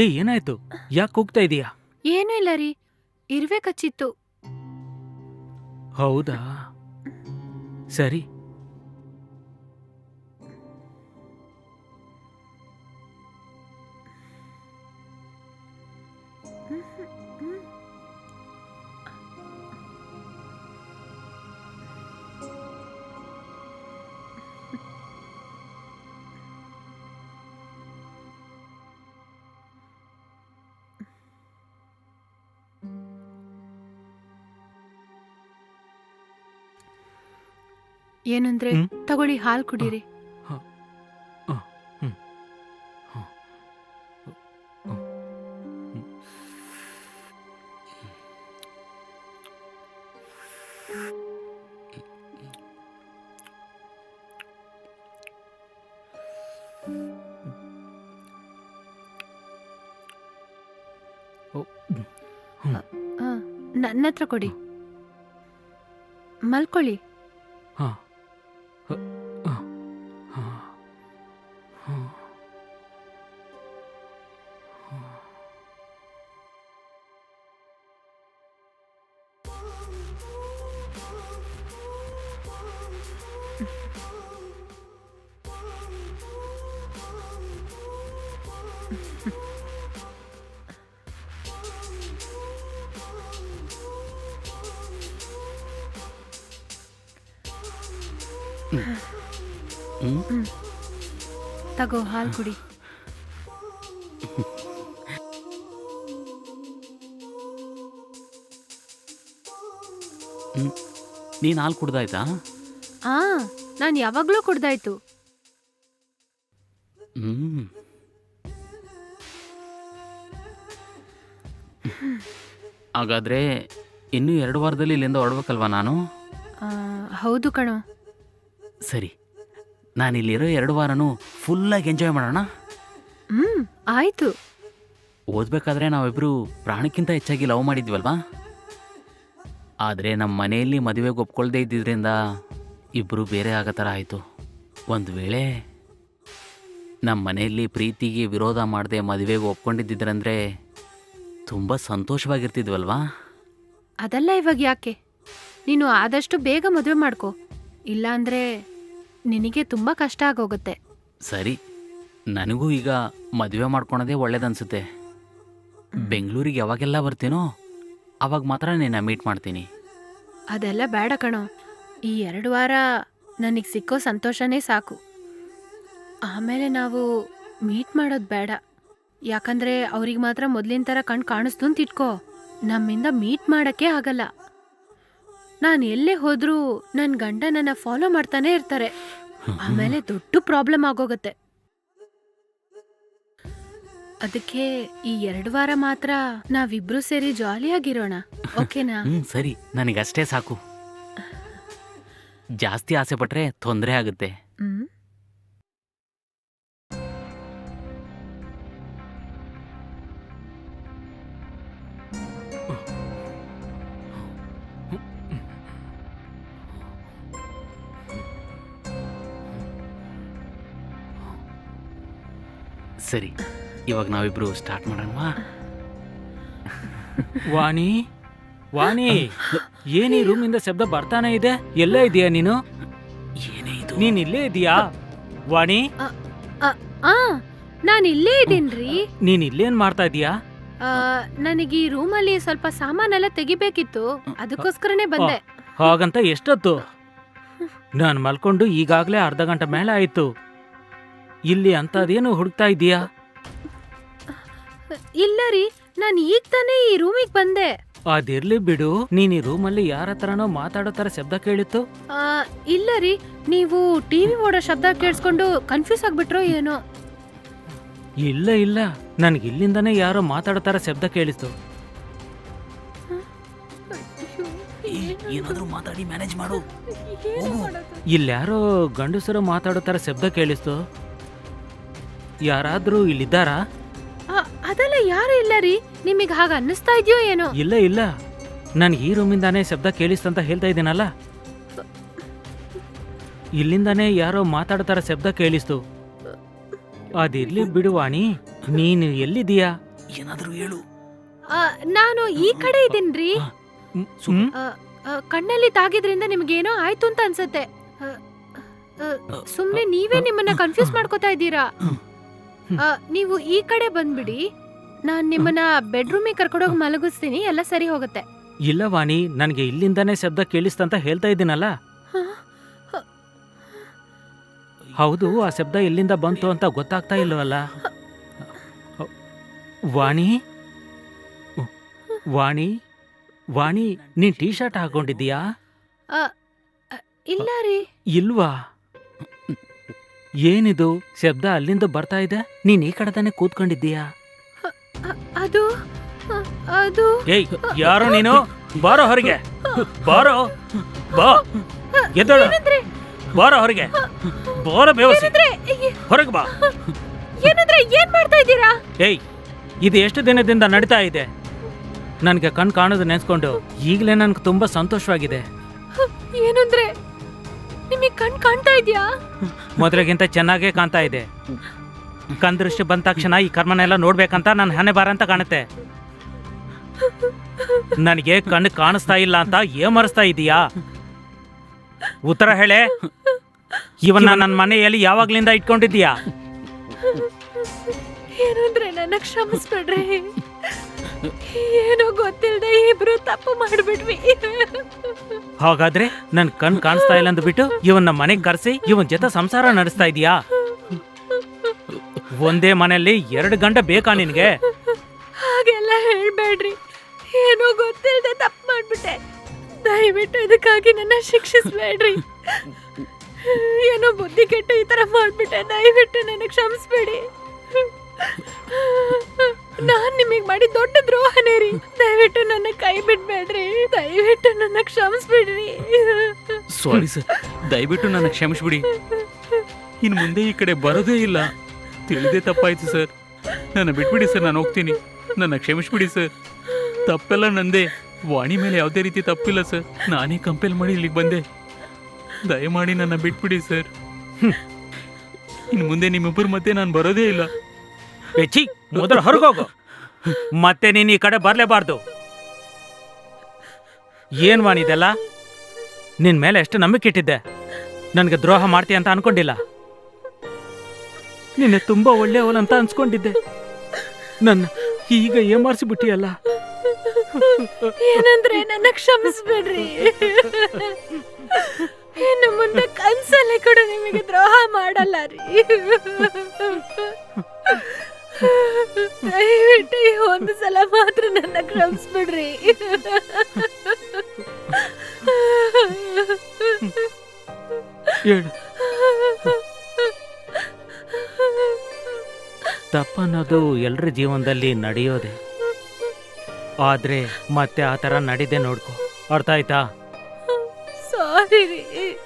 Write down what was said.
ಏ ಏನಾಯ್ತು? ಯಾಕೆ ಕೂಗ್ತಾ ಇದೀಯಾ? ಏನೂ ಇಲ್ಲ ರೀ. ಇರ್ವೆ ಕಚ್ಚಿತ್ತು. ಹೌದಾ? ಸರಿ. ಏನಂದ್ರೆ ಹ್ಮ್? ತಗೊಳ್ಳಿ ಹಾಲು ಕುಡೀರಿ ನನ್ನ ಹತ್ರ ಕೊಡಿ ಮಲ್ಕೊಳ್ಳಿ ಹ್ಮ್? ತಗೋ ಹಾಲು ಕುಡಿ. ನೀನು ಹಾಲು ಕುಡ್ದಾಯ್ತಾ? ಆ ನಾನು ಯಾವಾಗ್ಲೂ ಕುಡ್ದಾಯ್ತು. ಹ್ಮ್. ಹಾಗಾದ್ರೆ ಇನ್ನೂ ಎರಡು ವಾರದಲ್ಲಿ ಇಲ್ಲಿಂದ ಹೊರಡ್ಬೇಕಲ್ವಾ ನಾನು? ಆ, ಹೌದು ಕಣೋ. ಸರಿ. ನಾನು ಇಲ್ಲಿರೋ ಎರಡು ವಾರನೂ ಫುಲ್ಲಾಗಿ ಎಂಜಾಯ್ ಮಾಡೋಣ? ಹ್ಮ್ ಆಯ್ತು. ಓದಬೇಕಾದ್ರೆ ನಾವಿಬ್ಬರು ಪ್ರಾಣಕ್ಕಿಂತ ಹೆಚ್ಚಾಗಿ ಲವ್ ಮಾಡಿದ್ವಲ್ವಾ? ಆದರೆ ನಮ್ಮ ಮನೆಯಲ್ಲಿ ಮದುವೆಗೆ ಒಪ್ಕೊಳ್ದೇ ಇದ್ದಿದ್ದರಿಂದ ಇಬ್ಬರು ಬೇರೆ ಆಗೋ ಥರ ಆಯಿತು. ಒಂದು ವೇಳೆ ನಮ್ಮ ಮನೆಯಲ್ಲಿ ಪ್ರೀತಿಗೆ ವಿರೋಧ ಮಾಡದೆ ಮದುವೆಗೆ ಒಪ್ಕೊಂಡಿದ್ದಿದ್ರಂದ್ರೆ ತುಂಬ ಸಂತೋಷವಾಗಿರ್ತಿದ್ವಲ್ವಾ? ಅದೆಲ್ಲ ಇವಾಗ ಯಾಕೆ? ನೀನು ಆದಷ್ಟು ಬೇಗ ಮದುವೆ ಮಾಡ್ಕೊ. ಇಲ್ಲಾಂದ್ರೆ ನಿನಗೆ ತುಂಬಾ ಕಷ್ಟ ಆಗೋಗುತ್ತೆ. ಸರಿ ನನಗೂ ಈಗ ಮದುವೆ ಮಾಡ್ಕೊಳೋದೇ ಒಳ್ಳೇದನ್ಸುತ್ತೆ. ಬೆಂಗಳೂರಿಗೆ ಯಾವಾಗೆಲ್ಲ ಬರ್ತೀನೋ ಅವಾಗ ಮಾತ್ರ ನಿನ್ನ ಮೀಟ್ ಮಾಡ್ತೀನಿ. ಅದೆಲ್ಲ ಬೇಡ ಕಣೋ. ಈ ಎರಡು ವಾರ ನನಗೆ ಸಿಕ್ಕೋ ಸಂತೋಷನೇ ಸಾಕು. ಆಮೇಲೆ ನಾವು ಮೀಟ್ ಮಾಡೋದು ಬೇಡ. ಯಾಕಂದ್ರೆ ಅವ್ರಿಗೆ ಮಾತ್ರ ಮೊದಲಿನ ಥರ ಕಣ್ಣು ಕಾಣಿಸ್ತು ಅಂತ ಇಟ್ಕೋ. ನಮ್ಮಿಂದ ಮೀಟ್ ಮಾಡೋಕ್ಕೆ ಆಗಲ್ಲ. ನಾನು ಎಲ್ಲೇ ಹೋದ್ರೂ ನನ್ನ ಗಂಡ ನನ್ನ ಫಾಲೋ ಮಾಡ್ತಾನೆ ಇರ್ತಾರೆ. ಆಮೇಲೆ ದೊಡ್ಡ ಪ್ರಾಬ್ಲಮ್ ಆಗೋಗತ್ತೆ. ಅದಕ್ಕೆ ಈ ಎರಡು ವಾರ ಮಾತ್ರ ನಾವಿಬ್ರು ಸೇರಿ ಜಾಲಿಯಾಗಿರೋಣ ಓಕೆನಾ? ಸರಿ. ನನಗಷ್ಟೇ ಸಾಕು. ಜಾಸ್ತಿ ಆಸೆ ಪಟ್ರೆ ತೊಂದರೆ ಆಗುತ್ತೆ. ಹ್ಮ್. ಸರಿ ಇವಾಗ ನಾವಿಬ್ರು ಸ್ಟಾರ್ಟ್ ಮಾಡೋಣವಾ ವಾಣಿ ವಾಣಿ ಏನ್ ಈ ರೂಮಿಂದ ಶಬ್ದ ಬರ್ತಾನೆ ಇದೆ? ಎಲ್ಲೇ ಇದೀಯಾ ನೀನು? ಏನೇ ಇದು? ನೀನ್ ಇಲ್ಲೇ ಇದೀಯಾ? ವಾಣಿ? ಆ ನಾನು ಇಲ್ಲೇ ಇದ್ದೀನ್ರಿ. ನೀನ್ ಇಲ್ಲೇನ್ ಮಾಡ್ತಾ ಇದೀಯಾ? ನನಗೆ ಈ ರೂಮಲ್ಲಿ ಸ್ವಲ್ಪ ಸಾಮಾನೆಲ್ಲ ತೆಗಿಬೇಕಿತ್ತು. ಅದಕ್ಕೋಸ್ಕರನೇ ಬಂದೆ. ಹಾಗಂತ ಎಷ್ಟೊತ್ತು? ನಾನು ಮಲ್ಕೊಂಡು ಈಗಾಗ್ಲೇ ಅರ್ಧ ಗಂಟೆ ಮೇಲೆ ಆಯ್ತು. ಇಲ್ಲಿ ಅಂತದೇನು ಹುಡುಕ್ತಾ ಇದೀಯಾ ಇಲ್ಲ ರೀ ನಾನು ಈಗ ತಾನೇ ಈ ರೂಮಿಗೆ ಬಂದೆ. ಅದಿರ್ಲಿ ಬಿಡು ನೀನ್ ಈ ರೂಮಲ್ಲಿ ಯಾರ ಹತ್ರನೋ ಮಾತಾಡೋ ತರ ಶಬ್ದ ಕೇಳಿತ್ತು. ಆ, ಇಲ್ಲ ರೀ ನೀವು ಟಿವಿ ಓಡೋ ಶಬ್ದ ಕೇಳಿಸ್ಕೊಂಡು ಕನ್ಫ್ಯೂಸ್ ಆಗ್ಬಿಟ್ರೋ ಏನೋ. ಇಲ್ಲ ಇಲ್ಲ ನನ್ಗೆ ಇಲ್ಲಿಂದನೇ ಯಾರೋ ಮಾತಾಡೋ ತರ ಶಬ್ದ ಕೇಳಿತ್ತು. ಏನಾದರೂ ಮಾತಾಡಿ ಮ್ಯಾನೇಜ್ ಮಾಡು. ಇಲ್ಯಾರೋ ಗಂಡಸರು ಮಾತಾಡೋ ತರ ಶಬ್ದ ಕೇಳಿಸ್ತು ಯಾರಾದ್ರೂ ಇಲ್ಲಿದ್ದಾರಾ? ಆ, ಅದೆಲ್ಲ ಯಾರು ಇಲ್ಲ ರೀ. ನಿಮಗೆ ಹಾಗೆ ಅನ್ನಿಸ್ತಾ ಇದೆಯೋ ಏನೋ? ಇಲ್ಲ ಇಲ್ಲ. ನಾನು ಈ ರೂಮಿಂದಾನೇ ಶಬ್ದ ಕೇಳಿಸ್ತಂತ ಹೇಳ್ತಾ ಇದ್ದೀನಲ್ಲ? ಇಲ್ಲಿಂದಾನೇ ಯಾರೋ ಮಾತಾಡ್ತಾರ ಶಬ್ದ ಕೇಳಿಸ್ತು. ಅದಿರ್ಲಿ ಬಿಡುವಾಣಿ ನೀನು ಎಲ್ಲಿದ್ದೀಯಾ? ಏನಾದರೂ ಹೇಳು. ಆ, ನಾನು ಈ ಕಡೆ ಇದ್ದೀನಿ ರೀ. ಸುಮ್- ಹ್ಮ್. ಆ, ಆ, ಕಣ್ಣಲ್ಲಿ ತಾಗಿದ್ರಿಂದ ನಿಮ್ಗೇನೋ ಆಯ್ತು ಅಂತ ಅನ್ಸತ್ತೆ. ಸುಮ್ನೆ ನೀವೇ ನಿಮ್ಮನ್ನ ಕನ್ಫ್ಯೂಸ್ ಮಾಡ್ಕೋತಾ ಇದ್ದೀರಾ? ಆ, ನೀವು ಈ ಕಡೆ ಬಂದ್ಬಿಡಿ. ನಾನ್ ನಿಮ್ಮನ್ನ ಬೆಡ್ರೂಮಿಗೆ ಕರ್ಕೊಂಡೋಗಿ ಮಲಗಿಸ್ತೀನಿ ಎಲ್ಲ ಸರಿ ಹೋಗುತ್ತೆ. ಇಲ್ಲ ವಾಣಿ ನನಗೆ ಇಲ್ಲಿಂದಾನೇ ಶಬ್ದ ಕೇಳಿಸ್ತಂತ ಹೇಳ್ತಾ ಇದ್ದೀನಲ್ಲ? ಹ? ಹೌದು ಆ ಶಬ್ದ ಎಲ್ಲಿಂದ ಬಂತು ಅಂತ ಗೊತ್ತಾಗ್ತಾ ಇಲ್ಲವಲ್ಲ ವಾಣಿ? ವಾಣಿ? ವಾಣಿ ನೀನ್ ಟೀ ಶರ್ಟ್ ಹಾಕೊಂಡಿದ್ದೀಯಾ? ಆ, ಇಲ್ಲ ರೀ. ಇಲ್ವಾ? ಏನಿದು? ಶಬ್ದ ಅಲ್ಲಿಂದ ಬರ್ತಾ ಇದೆ? ನೀನ್ ಈ ಕಡೆ ತಾನೇ ಕೂತ್ಕೊಂಡಿದ್ದೀಯಾ? ಅದು ಅದು ಏಯ್ ಯಾರು ನೀನು? ಬಾರೋ ಹೊರಗೆ. ಬಾರೋ. ಬಾ. ಎದ್ದಳು. ಬಾರೋ ಹೊರಗೆ. ಬಾರೋ ಬೇವಸಿ. ಹೊರಗೆ ಬಾ. ಏನಂದ್ರೆ ಏನ್ ಮಾಡ್ತಾ ಇದ್ದೀರಾ? ಏಯ್ ಇದು ಎಷ್ಟು ದಿನದಿಂದ ನಡೀತಾ ಇದೆ? ನನಗೆ ಕಣ್ ಕಾಣೋದು ನೆನ್ಸ್ಕೊಂಡು ಈಗಲೇ ನನ್ಗೆ ತುಂಬಾ ಸಂತೋಷವಾಗಿದೆ. ಏನಂದ್ರೆ? ನಿಮಗೆ ಕಣ್ ಕಾಣ್ತಾ ಇದೆಯಾ? ಮೊದಲಿಗಿಂತ ಚೆನ್ನಾಗೇ ಕಾಣ್ತಾ ಇದೆ. ಕಣ್ ದೃಷ್ಟಿ ಬಂದ ತಕ್ಷಣ ಈ ಕರ್ಮನೆಲ್ಲ ನೋಡ್ಬೇಕಂತ ನನ್ನ ಹಣೆ ಬಾರ ಅಂತ ಕಾಣುತ್ತೆ. ನನಗೆ ಕಣ್ಣು ಕಾಣಿಸ್ತಾ ಇಲ್ಲ ಅಂತ ಏಮರಿಸ್ತಾ ಇದೀಯಾ? ಉತ್ತರ ಹೇಳೆ. ಇವನ್ನ ನನ್ನ ಮನೆಯಲ್ಲಿ ಯಾವಾಗ್ಲಿಂದ ಇಟ್ಕೊಂಡಿದ್ದೀಯಾ? ಏನಂದ್ರೆ ನನ್ನ ಕ್ಷಮಿಸ್ಬಿಡ್ರಿ. ಏನೋ ಗೊತ್ತಿಲ್ಲದೆ ಇಬ್ರು ತಪ್ಪು ಮಾಡ್ಬಿಟ್ವಿ. ಹಾಗಾದ್ರೆ ನನ್ ಕಣ್ ಕಾಣಿಸ್ತಾ ಇಲ್ಲ ಅಂದ್ಬಿಟ್ಟು ಇವನ್ನ ಮನೆಗೆ ಕರೆಸಿ ಇವನ್ ಜೊತೆ ಸಂಸಾರ ನಡೆಸ್ತಾ ಇದೀಯಾ ಒಂದೇ ಮನೆಯಲ್ಲಿ ಎರಡು ಗಂಟೆ ಬೇಕಾ ನಿನ್ಗೆ? ಹಾಗೆಲ್ಲ ಹೇಳ್ಬೇಡ್ರಿ. ಏನೋ ಗೊತ್ತಿಲ್ಲದೆ ತಪ್ಪು ಮಾಡ್ಬಿಟ್ಟೆ. ದಯವಿಟ್ಟು ಇದಕ್ಕಾಗಿ ನನ್ನ ಶಿಕ್ಷಿಸ್ಬೇಡ್ರಿ. ಏನೋ ಬುದ್ಧಿ ಕೆಟ್ಟು ಈ ತರ ಮಾಡ್ಬಿಟ್ಟೆ. ದಯವಿಟ್ಟು ನನಗೆ ಕ್ಷಮಿಸ್ಬೇಡಿ. ನಾನ್ ನಿಮಗ್ ಮಾಡಿ ದೊಡ್ಡ ದ್ರೋಹನೇ ರೀ. ದಯವಿಟ್ಟು ನನ್ನ ಕೈ ಬಿಡ್ಬೇಡ್ರಿ. ದಯವಿಟ್ಟು ನನ್ನ ಕ್ಷಮಿಸ್ಬಿಡ್ರಿ. ಸಾರಿ ಸರ್ ದಯವಿಟ್ಟು ನನ್ನ ಕ್ಷಮಿಸ್ಬಿಡಿ. ಇನ್ನು ಮುಂದೆ ಈ ಕಡೆ ಬರೋದೇ ಇಲ್ಲ. ತಿಳಿದೇ ತಪ್ಪಾಯ್ತು ಸರ್ ನನ್ನ ಬಿಟ್ಬಿಡಿ ಸರ್ ನಾನು ಹೋಗ್ತೀನಿ. ನನ್ನ ಕ್ಷಮಿಸ್ಬಿಡಿ ಸರ್ ತಪ್ಪೆಲ್ಲ ನಂದೇ. ವಾಣಿ ಮೇಲೆ ಯಾವುದೇ ರೀತಿ ತಪ್ಪಿಲ್ಲ ಸರ್ ನಾನೇ ಕಂಪೇಲ್ ಮಾಡಿ ಇಲ್ಲಿಗೆ ಬಂದೆ. ದಯಮಾಡಿ ನನ್ನ ಬಿಟ್ಬಿಡಿ ಸರ್ ಇನ್ನು ಮುಂದೆ ನಿಮ್ಮಿಬ್ಬರ ಮತ್ತೆ ನಾನು ಬರೋದೇ ಇಲ್ಲ. ಹೆಚ್ಚಿ ಮೊದಲು ಹೊರಗೋಗು. ಮತ್ತೆ ನೀನು ಈ ಕಡೆ ಬರಲೇಬಾರ್ದು. ಏನು ವಾಣಿದೆಲ್ಲ ನಿನ್ನ ಮೇಲೆ ಎಷ್ಟು ನಂಬಿಕೆ ಇಟ್ಟಿದ್ದೆ. ನನಗೆ ದ್ರೋಹ ಮಾಡ್ತೀಯ ಅಂತ ಅನ್ಕೊಂಡಿಲ್ಲ. ನಿನ್ನೆ ತುಂಬಾ ಅಂತ ಅನ್ಸ್ಕೊಂಡಿದ್ದೆ. ನನ್ನ ಈಗ ಏಮಾರಿಸಿಬಿಟ್ಟಿಯಲ್ಲ. ಏನಂದ್ರೆ ನನ್ನ ಕ್ಷಮಿಸ್ಬೇಡ್ರಿ. ಇನ್ನು ಮುಂದೆ ಕನ್ಸಲ್ಲಿ ಕೂಡ ನಿಮಗೆ ದ್ರೋಹ ಮಾಡಲ್ಲ ರೀ. ದಯವಿಟ್ಟು ಈ ಒಂದು ಸಲ ಮಾತ್ರ ನನ್ನ ಕ್ಷಮಿಸ್ಬಿಡ್ರಿ. ಹೇಳು. ತಪ್ಪನ್ನೋದು ಎಲ್ಲರ ಜೀವನದಲ್ಲಿ ನಡೆಯೋದೆ. ಆದ್ರೆ ಮತ್ತೆ ಆ ಥರ ನಡಿದೆ ನೋಡ್ಕೊ. ಅರ್ಥ ಆಯ್ತಾ? ಸಾರಿ ರೀ.